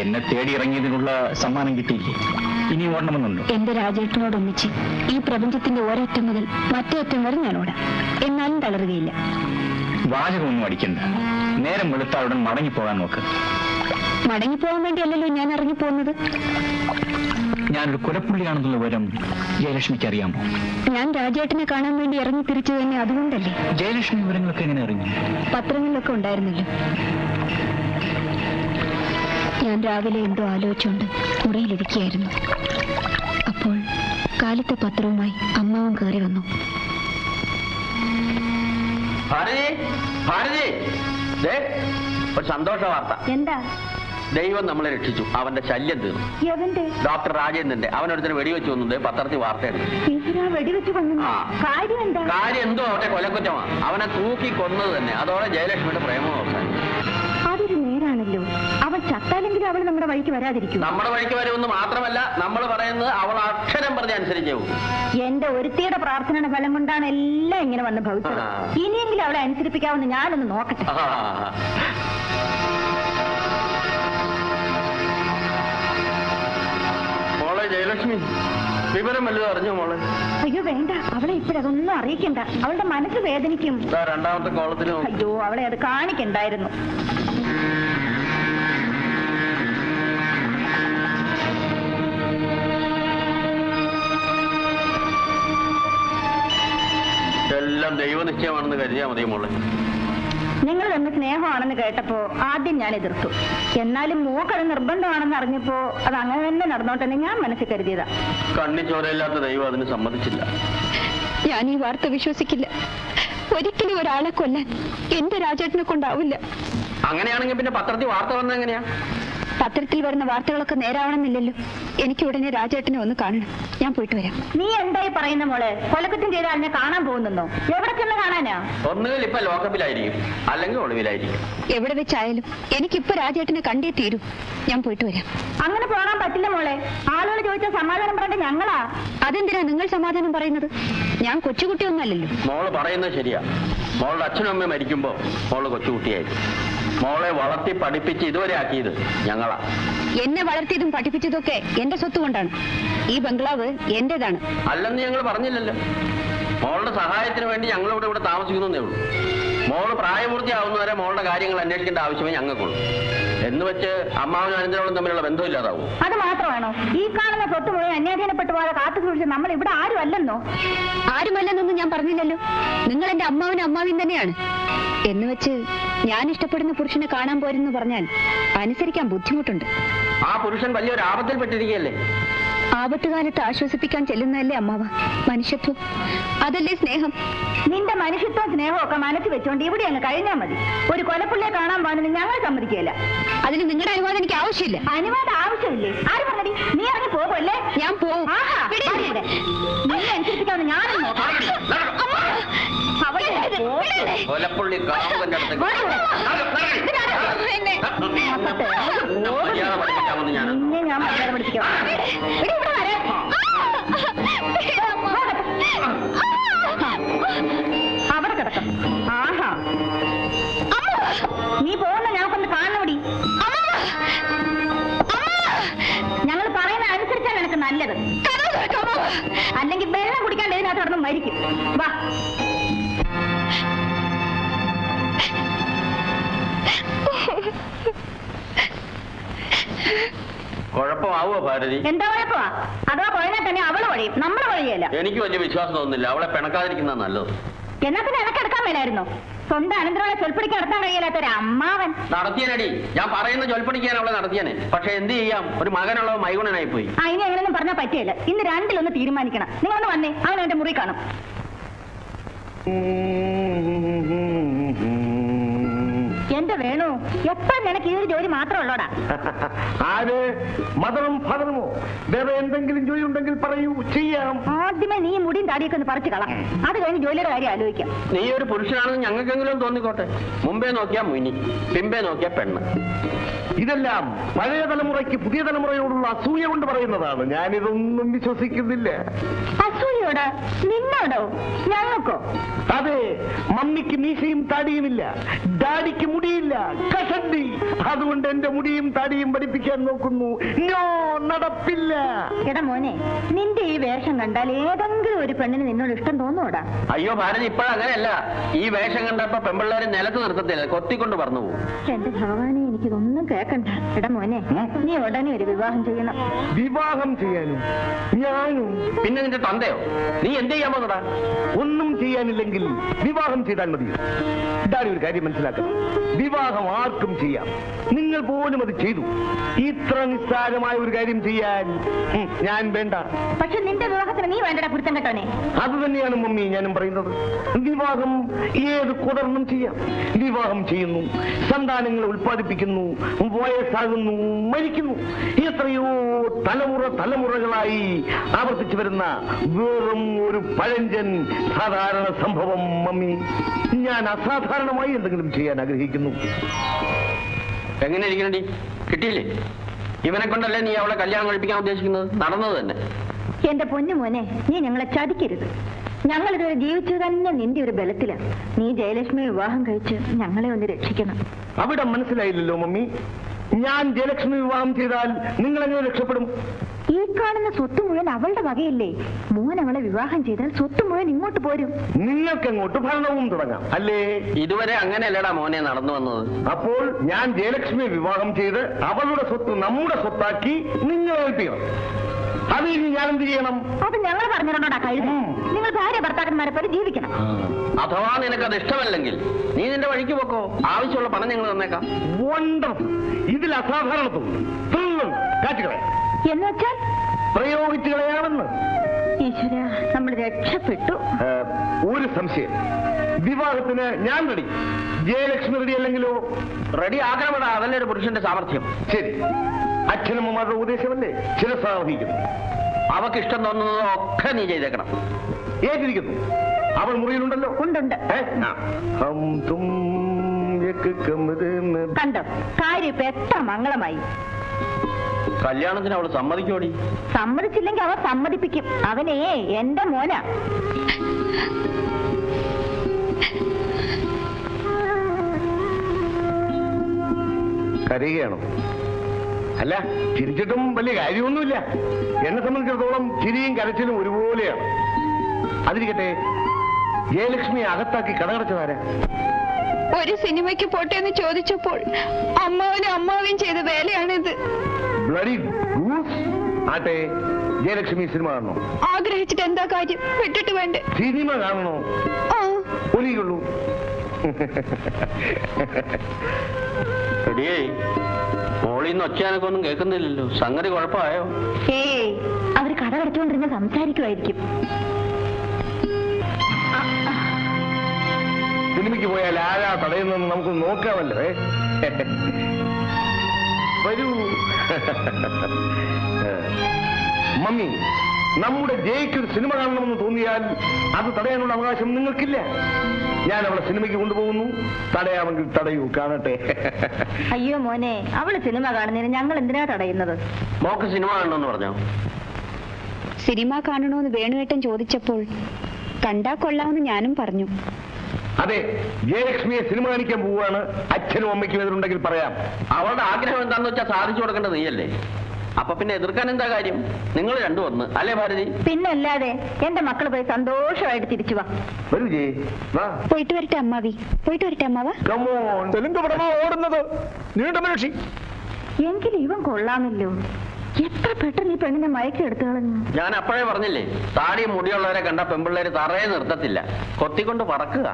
എന്നെ തേടി ഇറങ്ങിയതിനുള്ള സമ്മാനം കിട്ടിയില്ലേ? ഇനി ഓടണമെന്നുണ്ടോ? എന്റെ രാജേട്ടനോടൊന്നിച്ച് ഈ പ്രപഞ്ചത്തിന്റെ ഒരറ്റം മുതൽ മറ്റേ അറ്റം വരെ ഞാൻ ഓടാം. എന്നാലും തളരുകയില്ല. വാചകമൊന്നും അടിക്കണ്ട. നേരം വെളുത്താളുടൻ മടങ്ങിപ്പോകാൻ നോക്ക്. മടങ്ങിപ്പോകാൻ വേണ്ടിയല്ലല്ലോ ഞാൻ ഇറങ്ങിപ്പോകുന്നത്? ഞാനൊരു കുലപ്പുള്ളിയാണെന്നുള്ള വിവരം ജയലക്ഷ്മിക്ക് അറിയാമോ? ഞാൻ രാജേട്ടനെ കാണാൻ വേണ്ടി ഇറങ്ങി തിരിച്ചു തന്നെ അതുകൊണ്ടല്ലേ? ജയലക്ഷ്മി വിവരങ്ങളൊക്കെ എങ്ങനെ അറിഞ്ഞു? പത്രങ്ങളിലൊക്കെ ഉണ്ടായിരുന്നല്ലോ? ഞാൻ രാവിലെ എന്തോ ആലോചിച്ചുകൊണ്ട് മുറിയിലിരിക്കുകയായിരുന്നു. അപ്പോൾ കാലത്തെ പത്രവുമായി അമ്മാവും കയറി വന്നു. ഒരു സന്തോഷ വാർത്ത. എന്താ? ദൈവം നമ്മളെ രക്ഷിച്ചു. അവന്റെ ശല്യം തീർന്നു. ഡോക്ടർ രാജേന്ദ്രന്റെ. അവനൊരുത്തിന് വെടിവെച്ച് വന്നു. പത്രത്തിൽ ആ. കാര്യം എന്താ? കാര്യം എന്തോ അവന്റെ കൊലക്കുറ്റമാണ്. അവനെ തൂക്കി കൊന്നത് തന്നെ. അതോടെ ജയലക്ഷ്മിയുടെ പ്രേമം അവസാനിച്ചു. അവൻ ചത്താലെങ്കിലും അവൾ നമ്മുടെ വഴിക്ക് വരാതിരിക്കും നമ്മുടെ വഴിക്ക് വരുമെന്ന് മാത്രമല്ല നമ്മൾ പറയുന്നത് അവൾ അക്ഷരം പറഞ്ഞ അനുസരിച്ചേ എന്റെ ഒരുത്തിയുടെ പ്രാർത്ഥനയുടെ ഫലം കൊണ്ടാണ് എല്ലാം ഇങ്ങനെ വന്ന് ഭവിച്ചത്. ഇനിയെങ്കിലും അവളെ അനുസരിപ്പിക്കാവുന്ന ഞാനൊന്ന് നോക്കട്ടെ. മോളെ ജയലക്ഷ്മി വിവരം വല്ലതും അറിഞ്ഞോ മോളെ? അയ്യോ വേണ്ട. അവളെ ഇപ്പോഴതൊന്നും അറിയിക്കണ്ട. അവളുടെ മനസ്സ് വേദനിക്കും. രണ്ടാമത്തെ കോളത്തിൽ. അയ്യോ അവളെ അത് കാണിക്കണ്ടായിരുന്നു. ദൈവനിശ്ചയമാണെന്ന് കരുതിയാ മതി മോളെ. നിങ്ങൾ തമ്മിൽ സ്നേഹമാണെന്ന് കേട്ടപ്പോ ആദ്യം ഞാൻ എതിർത്തു. എന്നാലും മൂക്കത് നിർബന്ധമാണെന്ന് അറിഞ്ഞപ്പോ അത് അങ്ങനെ തന്നെ നടന്നോട്ടെന്ന് ഞാൻ മനസ്സിൽ കരുതിയതാ. കണ്ണി ചോരയില്ലാത്ത ദൈവം അതിന് സമ്മതിച്ചില്ല. ഞാൻ ഈ വാർത്ത വിശ്വസിക്കില്ല. ഒരിക്കലും ഒരാളെ കൊല്ലാൻ എന്റെ രാജേട്ടനെ കൊണ്ടാവില്ല. അങ്ങനെയാണെങ്കിൽ പിന്നെ പത്രത്തിൽ വാർത്ത വന്ന എങ്ങനെയാ? പത്രത്തിൽ വരുന്ന വാർത്തകളൊക്കെ നേരാവണമെന്നില്ലല്ലോ. എനിക്ക് ഉടനെ രാജേട്ടനെ ഒന്ന് കാണണം. ഞാൻ പോയിട്ട് വരാം. നീ എന്തായി പറയുന്ന മോളെ? കൊലക്കുറ്റം ചെയ്ത ആളിനെ കാണാൻ പോകുന്നെന്നോ എവിടെ ചെന്ന് കാണാനാ? ഒന്നുകിൽ ഇപ്പൊ ലോക്കപ്പിലായിരിക്കും അല്ലെങ്കിൽ ഒളിവിലായിരിക്കും. എവിടെ വെച്ചായാലും എനിക്കിപ്പൊ രാജേട്ടനെ കണ്ടേ തീരൂ. ഞാൻ പോയിട്ട് വരാം. അങ്ങനെ പോകാൻ പറ്റില്ല മോളെ. ആളുകൾ ചോദിച്ചാൽ സമാധാനം പറയേണ്ട ഞങ്ങളാ. അതെന്തിനാ നിങ്ങൾ സമാധാനം പറയുന്നത്? ഞാൻ കൊച്ചുകുട്ടിയൊന്നല്ലല്ലോ. മോൾ പറയുന്നത് ശരിയാ. മോളുടെ അച്ഛനും അമ്മയും മരിക്കുമ്പോ മോൾ കൊച്ചുകുട്ടിയായിരുന്നു മോളെ വളർത്തി പഠിപ്പിച്ച് ഇതുവരെ ആക്കിയത് ഞങ്ങളാ. എന്നെ വളർത്തിയതും പഠിപ്പിച്ചതൊക്കെ എന്റെ സ്വത്ത് കൊണ്ടാണ്. ഈ ബംഗ്ലാവ് എന്റേതാണ്. അല്ലെന്ന് ഞങ്ങൾ പറഞ്ഞില്ലല്ലോ. മോളുടെ സഹായത്തിന് വേണ്ടി ഞങ്ങളിവിടെ ഇവിടെ താമസിക്കുന്നേ ഉള്ളൂ. മോൾ പ്രായപൂർത്തിയാവുന്നവരെ മോളുടെ കാര്യങ്ങൾ അന്വേഷിക്കേണ്ട ആവശ്യമേ ഞങ്ങൾക്കുള്ളൂ. എന്ന് വെച്ച് അമ്മാവനും അനന്തരവളും തമ്മിലുള്ള ബന്ധമില്ലാതാവും അത് മാത്രമാണോ? ഈ കാണുന്ന സ്വത്ത് മുഴുവൻ അന്യാധീനപ്പെട്ടു പോകാതെ കാത്തു സൂക്ഷിച്ച് നമ്മൾ ഇവിടെ ആരും അല്ലെന്നോ ആരുമല്ലെന്നൊന്നും ഞാൻ പറഞ്ഞില്ലല്ലോ. നിങ്ങൾ എന്റെ അമ്മാവനും അമ്മാവിയും തന്നെയാണ്. എന്ന് വെച്ച് ഞാൻ ഇഷ്ടപ്പെടുന്ന പുരുഷനെ കാണാൻ പോരെന്ന് പറഞ്ഞാൽ അനുസരിക്കാൻ ബുദ്ധിമുട്ടുണ്ട്. ആ പുരുഷൻ വലിയൊരു ആപത്തിൽ പെട്ടിരിക്കുകയല്ലേ? ആപത്തുകാലത്ത് ആശ്വസിപ്പിക്കാൻ ചെല്ലുന്നതല്ലേ അമ്മാവ? മനുഷ്യത്വം. അതല്ലേ സ്നേഹം? നിന്റെ മനുഷ്യത്വം സ്നേഹവും ഒക്കെ മനസ്സിൽ വെച്ചോണ്ട് ഇവിടെ അങ്ങ് കഴിഞ്ഞാൽ മതി. ഒരു കൊലപ്പുള്ളിയെ കാണാൻ പോകുന്നത് ഞങ്ങൾ സമ്മതിക്കില്ല അതിന് നിങ്ങളുടെ അനുവാദം എനിക്ക് ആവശ്യമില്ല. അനുവാദം ആവശ്യമില്ലേ? ആര് പറഞ്ഞടി നീ ഇറങ്ങി പോകുമല്ലേ ഞാൻ പോകും നീ അനുസരിപ്പിക്കാവുന്ന ഞാനും നോക്കാം. കൊലപ്പുള്ളി കാമുകന്റെ അടുത്തേക്ക് മര്യാദ പഠിപ്പിക്കാമെന്ന് ഞാൻ നിന്നെ ഞാൻ മര്യാദ പഠിപ്പിക്കാം. എടി, ഇവിടെ വരാൻ. അവിടെ കിടക്കാം. ആഹാ. നീ പോകുന്ന ഞങ്ങൾക്കൊന്ന് കാണുന്നോടി ഞങ്ങൾ പറയുന്ന അനുസരിച്ചാണ് എനിക്ക് നല്ലത്. അല്ലെങ്കിൽ വെള്ളം കുടിക്കാണ്ട് ഇതിനകത്ത് കിടന്ന് മരിക്കും. വാ. കുഴപ്പമാവോ ഭാരതി? എന്താ കുഴപ്പമാ? അഥവാ കുഴഞ്ഞാൽ തന്നെ അവൾ വഴിയും നമ്മൾ വഴിയല്ല എനിക്ക് വലിയ വിശ്വാസം തോന്നുന്നില്ല. അവളെ പിണക്കാതിരിക്കുന്ന നല്ലത്. എന്നാ പിന്നെ എനക്കെടുക്കാൻ മേലായിരുന്നോ. സ്വന്തം അനന്തരവളെ ചൊൽപ്പടിക്ക് നടത്താൻ കഴിയില്ലാത്ത ഒരു അമ്മാവൻ. നടത്തിയനടി. ഞാൻ പറയുന്ന ജോൽപ്പണിക്കാൻ അവളെ നടത്തിയനെ. പക്ഷെ എന്ത് ചെയ്യാം? ഒരു മകനുള്ളവ മൈഗുണനായി പോയി ആ ഇനി അങ്ങനെയൊന്നും പറഞ്ഞാൽ പറ്റിയല്ല ഇന്ന് രണ്ടിലൊന്ന് തീരുമാനിക്കണം. നിങ്ങളൊന്ന് വന്നേ. അവൻ എന്റെ മുറി കാണും. വേണു? എപ്പോഴും നിനക്ക് ഈ ഒരു ജോലി മാത്രമേ ഉള്ളോടാ? ആര്? മതവും ഫലമോ വേറെ എന്തെങ്കിലും ജോലി ഉണ്ടെങ്കിൽ പറയൂ. ചെയ്യാം. ആദ്യമേ നീ മുടിയും താടിയൊക്കെ ഒന്ന് പറിച്ചു കളാം. അത് കഴിഞ്ഞ് ജോലിയുടെ കാര്യം ആലോചിക്കാം. നീ ഒരു പുരുഷനാണെന്ന് ഞങ്ങൾക്കെങ്കിലും തോന്നിക്കോട്ടെ. മുമ്പേ നോക്കിയാ മുനി പിമ്പേ നോക്കിയാ പെണ്ണ്. ഇതെല്ലാം പഴയ തലമുറയ്ക്ക് പുതിയ തലമുറയോടുള്ള അസൂയ കൊണ്ട് പറയുന്നതാണ്. ഞാനിതൊന്നും വിശ്വസിക്കുന്നില്ല. അസൂയോട് നിന്നോടോ? ഞങ്ങൾക്കോ? അതെ മമ്മിക്ക് മീശയും താടിയുമില്ല. ഡാഡിക്ക് മുടിയില്ല. കഷണ്ടി. അതുകൊണ്ട് എന്റെ മുടിയും താടിയും പഠിപ്പിക്കാൻ നോക്കുന്നു. ഞോ നടപ്പില്ല. എടാ മോനെ നിന്റെ ഈ വേഷം കണ്ടാൽ ഏതെങ്കിലും ഒരു പെണ്ണിന് നിന്നോട് ഇഷ്ടം തോന്നൂടാ അയ്യോ ഭാരതി ഇപ്പോഴങ്ങനെയല്ല ഈ വേഷം കണ്ടപ്പോ പെമ്പിള്ളേരെ നിലത്ത് നിർത്തത്തില്ല. കൊത്തിക്കൊണ്ട് പറഞ്ഞു പോകും. എന്റെ ഭഗവാനെ എനിക്കിതൊന്നും കേക്കണ്ട. എടാ മോനെ നീ ഉടനെ ഒരു വിവാഹം ചെയ്യണം. വിവാഹം ചെയ്യാനും ഞാനും പിന്നെ നിന്റെ തന്തയോ? നീ എന്ത് ചെയ്യാൻ പോകുന്നതാ ഒന്നും ചെയ്യാനില്ലെങ്കിൽ വിവാഹം ചെയ്താൽ മതി. ഇതാണ് ഒരു കാര്യം മനസ്സിലാക്കണം. വിവാഹം ആർക്കും ചെയ്യാം. നിങ്ങൾ പോലും അത് ചെയ്തു. ഇത്ര നിസ്സാരമായ ഒരു കാര്യം ചെയ്യാൻ ഞാൻ വേണ്ട. പക്ഷെ നിന്റെ വിവാഹത്തിന് നീ വേണ്ട കുരുത്തം കേട്ടോനെ അത് തന്നെയാണ് മമ്മി ഞാനും പറയുന്നത്. വിവാഹം ഏത് കുടർന്നും ചെയ്യാം. വിവാഹം ചെയ്യുന്നു സന്താനങ്ങളെ ഉൽപ്പാദിപ്പിക്കുന്നു വയസ്സാകുന്നു മരിക്കുന്നു. എത്രയോ തലമുറ തലമുറകളായി ആവർത്തിച്ചു വരുന്ന വെറും ഒരു പഴഞ്ചൻ സാധാരണ സംഭവം മമ്മി. ഞാൻ അസാധാരണമായി എന്തെങ്കിലും ചെയ്യാൻ ആഗ്രഹിക്കുന്നു. എങ്ങനെ ഇരിക്കണടി കിട്ടിയില്ലേ? ഇവനെ കൊണ്ടല്ലേ നീ അവളെ കല്യാണം കഴിപ്പിക്കാൻ ഉദ്ദേശിക്കുന്നത്? നടന്നത് തന്നെ. എന്റെ പൊന്നു മോനെ നീ ഞങ്ങളെ ചതിക്കരുത്. ഞങ്ങൾ ഇതുവരെ ജീവിച്ചു തന്നെ നിന്റെ ഒരു ബലത്തിലാണ് നീ ജയലക്ഷ്മി വിവാഹം കഴിച്ച് ഞങ്ങളെ ഒന്ന് രക്ഷിക്കണം. അവിടെ മനസ്സിലായില്ലല്ലോ മമ്മി. ഞാൻ ജയലക്ഷ്മി വിവാഹം ചെയ്താൽ നിങ്ങൾ എങ്ങനെ രക്ഷപ്പെടും? കാണുന്ന സ്വത്ത് മുഴുവൻ അവളുടെ വകയില്ലേ? മോൻ അവളെ വിവാഹം ചെയ്താൽ സ്വത്ത് മുഴുവൻ ഇങ്ങോട്ട് പോരും. നിങ്ങൾക്ക് അങ്ങോട്ട് ഭരണവും തുടങ്ങാം. അല്ലേ? ഇതുവരെ അങ്ങനെയല്ലടാ മോനെ നടന്നു വന്നത്. അപ്പോൾ ഞാൻ ജയലക്ഷ്മിയെ വിവാഹം ചെയ്ത് അവളുടെ സ്വത്ത് നമ്മുടെ സ്വത്താക്കി നിങ്ങൾ ഏൽപ്പിക്കണം. അത് ഇനി ഞാൻ എന്ത് ചെയ്യണം? അത് ഞങ്ങൾ പറഞ്ഞിട്ടുണ്ടോടാ കഴുത നിങ്ങൾ ഭാര്യ ഭർത്താക്കന്മാരെ പോലെ ജീവിക്കണം. അഥവാ നിനക്കത് ഇഷ്ടമല്ലെങ്കിൽ നീ നിന്റെ വഴിക്ക് പോക്കോ. ആവശ്യമുള്ള പണം ഞങ്ങൾ തന്നേക്കാം. വണ്ടർഫുൾ ഇതിൽ അസാധാരണത്വം എന്നുവെച്ചാൽ പ്രയോഗിച്ചു കളയാമെന്ന് ഈശ്വര നമ്മൾ രക്ഷപ്പെട്ടു. ഒരു സംശയം. വിവാഹത്തിന് ഞാൻ റെഡി ജയലക്ഷ്മി റെഡി അല്ലെങ്കിലോ? റെഡി ആകണമെടാ അതല്ലേ ഒരു പുരുഷന്റെ സാമർഥ്യം. ശരി. അച്ഛനമ്മമാരുടെ ചില ശിരസാവഹിക്കുന്നു അവക്ക് ഇഷ്ടം തോന്നുന്നതോ ഒക്കെ നീ ചെയ്തേക്കണം. ഏറ്റിരിക്കുന്നു. അവൾ മുറിയിലുണ്ടല്ലോ? ഉണ്ടുണ്ട്. കണ്ടോ? കാര്യം ഇപ്പൊ എത്ര മംഗളമായി. കല്യാണത്തിന് അവൾ സമ്മതിക്കോടി സമ്മതിച്ചില്ലെങ്കിൽ അവൾ സമ്മതിപ്പിക്കും. അവനേ എന്റെ മോന. കരയുകയാണോ? അല്ല ചിരിച്ചിട്ടും വലിയ കാര്യമൊന്നുമില്ല. എന്നെ സംബന്ധിച്ചിടത്തോളം ചിരിയും കരച്ചിലും ഒരുപോലെയാണ്. അതിരിക്കട്ടെ ജയലക്ഷ്മി അകത്താക്കി കടകടച്ചതാരാ? ഒരു സിനിമയ്ക്ക് പോട്ടെ എന്ന് ചോദിച്ചപ്പോൾ അമ്മാവനും ബ്ലഡി ഗൂസ്. ആട്ടെ ജയലക്ഷ്മി സിനിമ കാണണോ? ആഗ്രഹിച്ചിട്ട് എന്താ കാര്യം? വിട്ടിട്ട് വേണ്ടേ. സിനിമ കാണണോ? ഒലിയുള്ളൂ. എടിയേ മോളിന്ന് ഒച്ചയാനൊക്കെ ഒന്നും കേൾക്കുന്നില്ലല്ലോ. സംഗതി കുഴപ്പമായോ? ഏ അവർ കട കടച്ചുകൊണ്ടിരുന്ന് സംസാരിക്കുമായിരിക്കും. സിനിമയ്ക്ക് പോയാൽ ആരാ തടയുന്നതെന്ന് നമുക്ക് നോക്കാമല്ലോ ഏ? വരൂ. മമ്മി നമ്മുടെ ജയ്ക്ക് ഒരു സിനിമ കാണണമെന്ന് തോന്നിയാൽ അത് തടയാനുള്ള അവകാശം നിങ്ങൾക്കില്ല. ഞാൻ അവളെ സിനിമയ്ക്ക് കൊണ്ടുപോകുന്നു. തടയാമെങ്കിൽ തടയൂ കാണട്ടെ. അയ്യോ മോനെ അവൾ സിനിമ കാണുന്നതിന് ഞങ്ങൾ എന്തിനാ തടയുന്നത്? മോക്ക് സിനിമ കാണണമെന്ന് പറഞ്ഞോ? സിനിമ കാണണമെന്ന് വേണുവേട്ടൻ ചോദിച്ചപ്പോൾ കണ്ടാ കൊള്ളാമെന്ന് ഞാനും പറഞ്ഞു. അതെ ജയലക്ഷ്മിയെ സിനിമ കാണിക്കാൻ പോവുകയാണ് അച്ഛനും അമ്മയ്ക്കും എതിരുണ്ടെങ്കിൽ പറയാം. അവളുടെ ആഗ്രഹം എന്താണെന്ന് വെച്ചാൽ സാധിച്ചു കൊടുക്കേണ്ടത് നീയല്ലേ? അപ്പൊ പിന്നെ എതിർക്കാൻ എന്താ കാര്യം? നിങ്ങൾ രണ്ടു വന്ന് അല്ലേ ഭാരതി? പിന്നല്ലാതെ എന്റെ മക്കൾ പോയി സന്തോഷമായിട്ട് തിരിച്ചു വാ. വരൂ ജയ് വാ. പോയിട്ട് വരട്ടെ അമ്മാവി. പോയിട്ട് വരട്ടെ അമ്മാവ. തെലുങ്ക് പടമാ ഓടുന്നത്. നീണ്ട മനുഷ്യ എങ്കിലും ഇവൻ കൊള്ളാമല്ലോ. എത്ര പെട്ടെന്ന് ഈ പെണ്ണിനെ മയക്കി എടുത്തു കളഞ്ഞു ഞാൻ അപ്പോഴേ പറഞ്ഞില്ലേ താടിയും മുടിയുള്ളവരെ കണ്ട പെമ്പിള്ളേര് തറയെ നിർത്തത്തില്ല. കൊത്തിക്കൊണ്ട് പറക്കുക.